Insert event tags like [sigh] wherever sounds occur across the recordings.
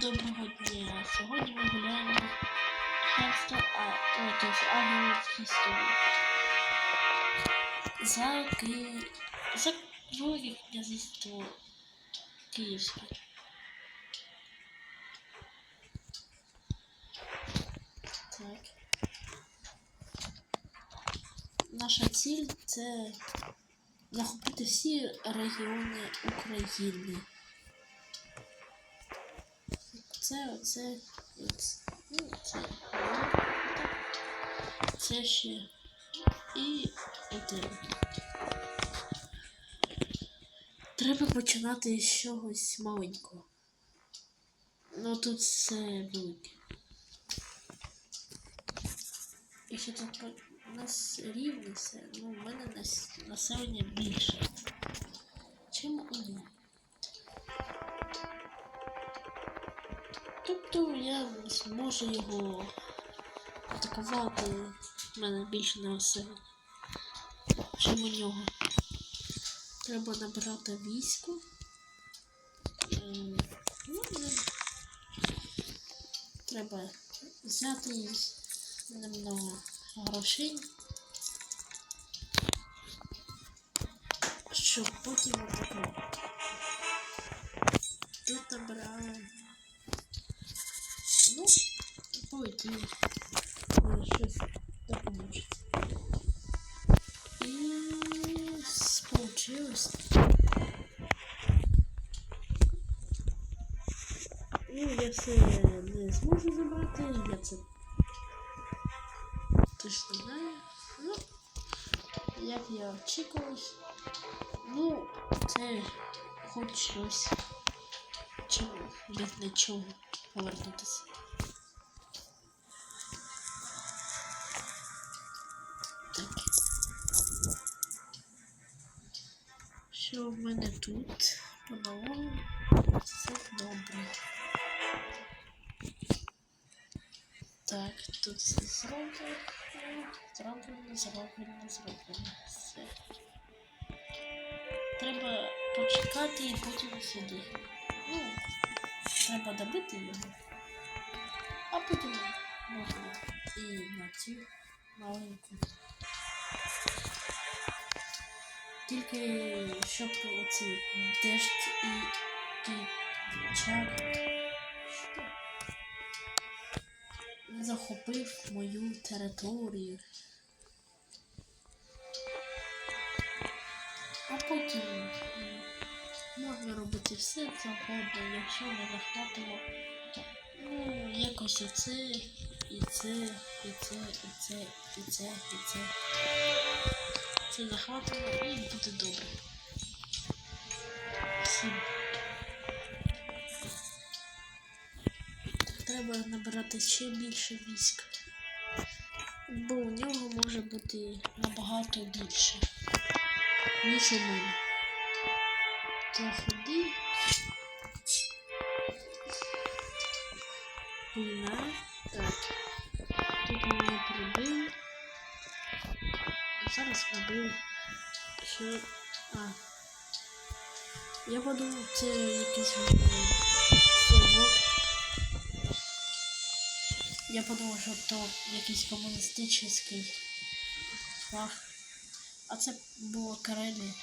Доброго дня. Сьогодні ми гуляємо Херстон, а ой, тобто Ангелівській історії. За Ки... за Велике князівство Київське. Так. Наша ціль це захопити всі регіони України. Це, оце, оце, ну, це, ще і оте. Треба починати з чогось маленького. Ну тут все велике. Якщо тут у нас рівне все, ну в мене нас, населення більше, чим у них. Я зможу його атакувати в мене більше на населення, чим у нього. Треба набирати військо. Ем, Ну, треба взяти немного грошей, щоб потім атакувати. Полетели. Ой, щось допоможе. І с- получилось. Ну, я все не зможу забрати, я це точно знаю. Ну, як я очікував. Ну, це хоч щось. Чому від нічого повернутися. Що в мене тут? По-новому. Все добре. Так, тут все зроблено. Зроблено, зроблено, зроблено. Все. Треба почекати і потім сюди. Ну, треба добити його. А потім можна і на цю маленьку. Тільки щоб оці дешт і кічак не захопив мою територію. А потім можна робити все завгодно, якщо не захватимо. Ну, якось оце, і це, і це, і це, і це, і це. Це захватимо і буде добре. Треба набирати ще більше військ. Бо у нього може бути набагато більше, ніж у мене. Заходи. Війна. Так. Прибили. Зараз прибили. Що. А. Я подумав, це якийсь совок. Я подумав, що то якийсь комуністичний флаг. А це було Карелія.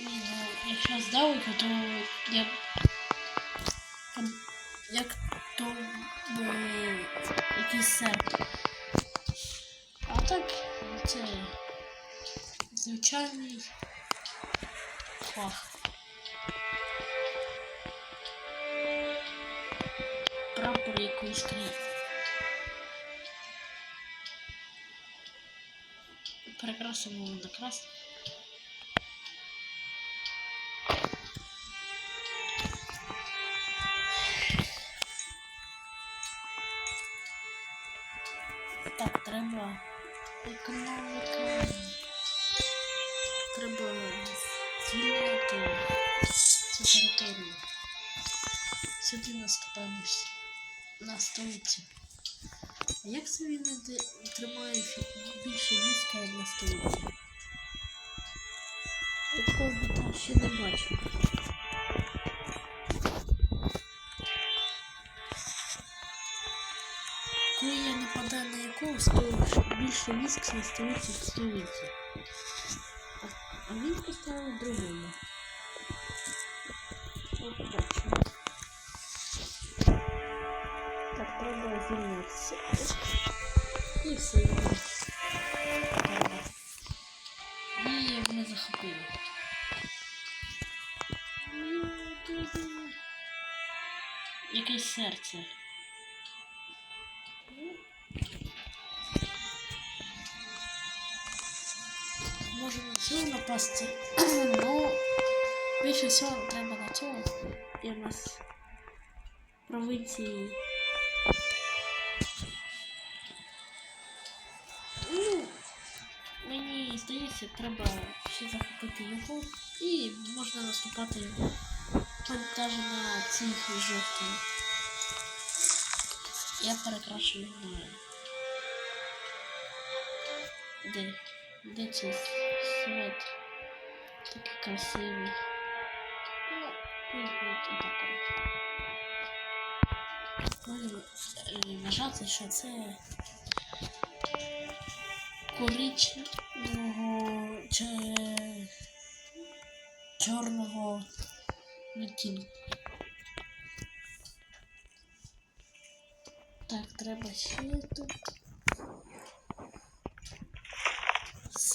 Ні, ну, якщо здалеку, то я серп. А так це звичайний флаг. Прапор якоїсь країни. Перекрасимо на красний. Треба економіка. Треба звільняти цю. Сюди наступаємось на столицю. А як це він тримає більше війська на столиці? Такого ще не бачив. Молоко, сто більше віск на в столиці. А, він поставив другому. От бачимо. Так, треба звільнитися. І все. Треба. І мене захопили. Якесь серце. Напасти. [clears throat] Ну, більше всього треба на цього. І в нас провинції. Ну, мені здається, треба ще захопити його і можна наступати навіть на цих жовтих. Я перекрашую знаю. Де? Де свет? Такий красивий. Ну. Можемо вважати, що це коричневого чи чорного відтінку. Так, треба ще тут.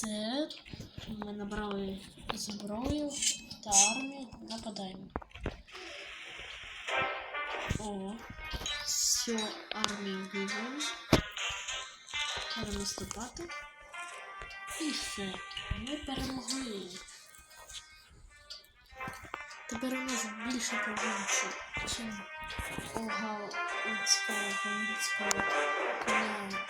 Все. Ми набрали зброю та армію. Нападаємо. О, все, армію вивели. Треба наступати. І все. Ми перемогли. Тепер у нас більше провінцій, чим у галицького галицького коня.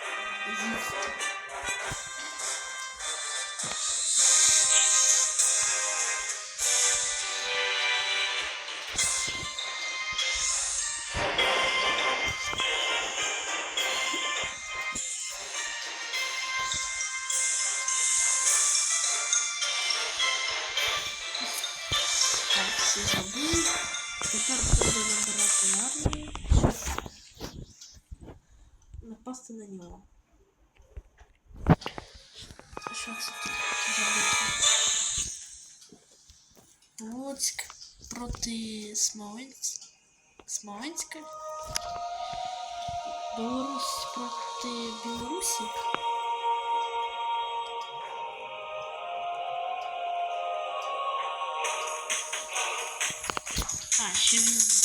Всі забули. Тепер треба набирати армію. Напасти на нього. Що це тут за битва? Луцьк проти Смоленська. Смоленська. Білорусь проти. Рязань.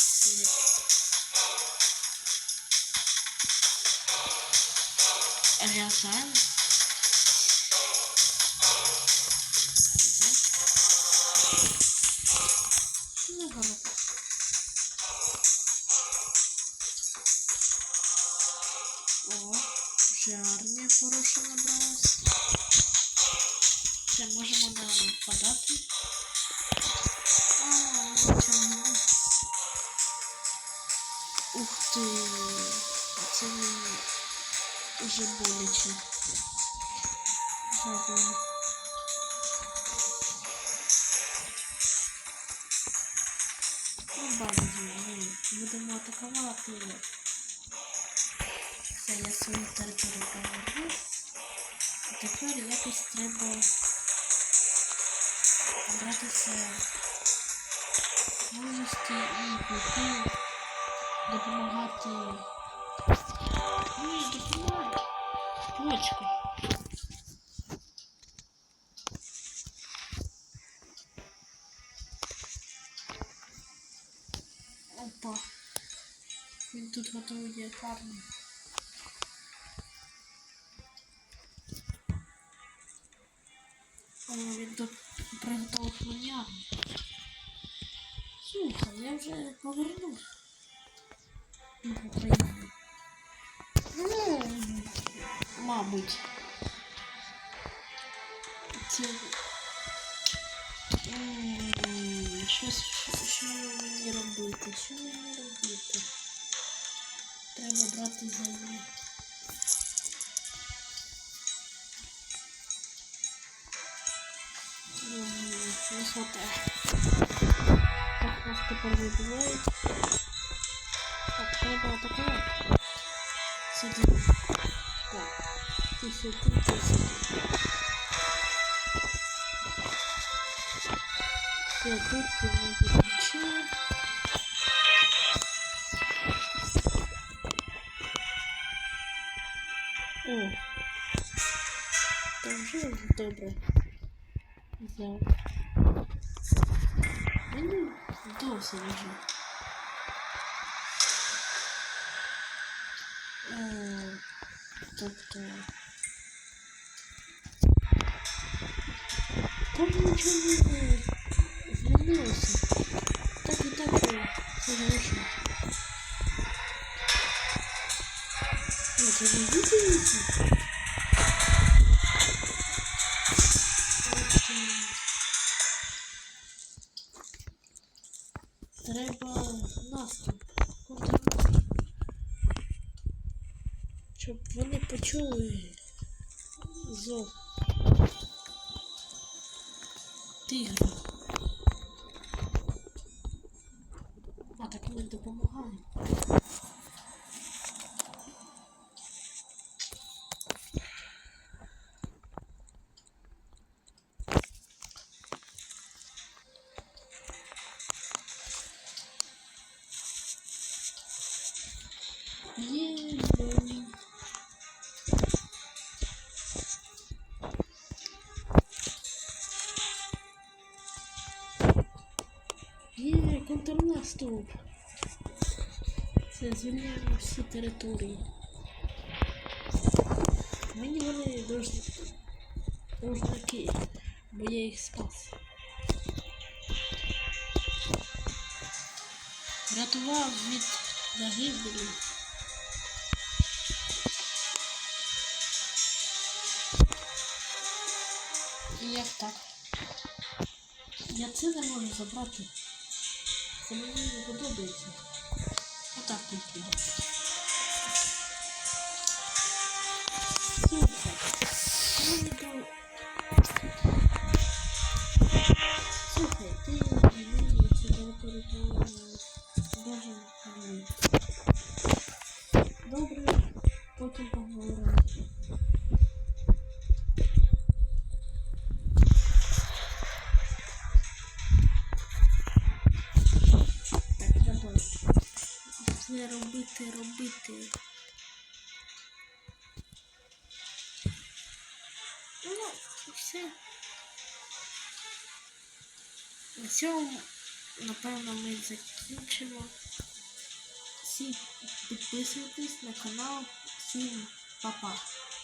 Ну, гарно. О, вже армія набралась. Все, можемо нападати. А, боляче. Дякую. Ну, бабусі, ми будемо атакувати. Це я свою територію поверну. Тепер якось треба набратися мужності і піти допомагати. Ну, і допомагай. Точку. Опа. Він тут готує армію. О, він тут приготував армію. Слухай, я вже повернув в Україну. Ну, мабуть. Це... М, Щось, що, що мені робити? Що мені робити? Треба брати землю. М, Не хватає. Так нас тепер вибивають. Так, треба атакувати. Сюди, ти сюди. Все, тут ми закінчили. О, там вже добре. Взяв. Мені досить вже. Е, Тобто. Там нічого не змінилося. Так і так все залишилось. Ні, це не. Треба наступ. Контрнаступ. Щоб вони почули зов тигра. А так ми допомагаємо. Є. контрнаступ. Це звільняємо всі території. Мені вони должники, бо я їх спас. Врятував від загибелі. І як так? Я це не можу забрати. Це мені не подобається. Все робити, робити. Ну, все. На цьому, напевно, ми закінчимо. Всі підписуйтесь на канал. Всім па-па.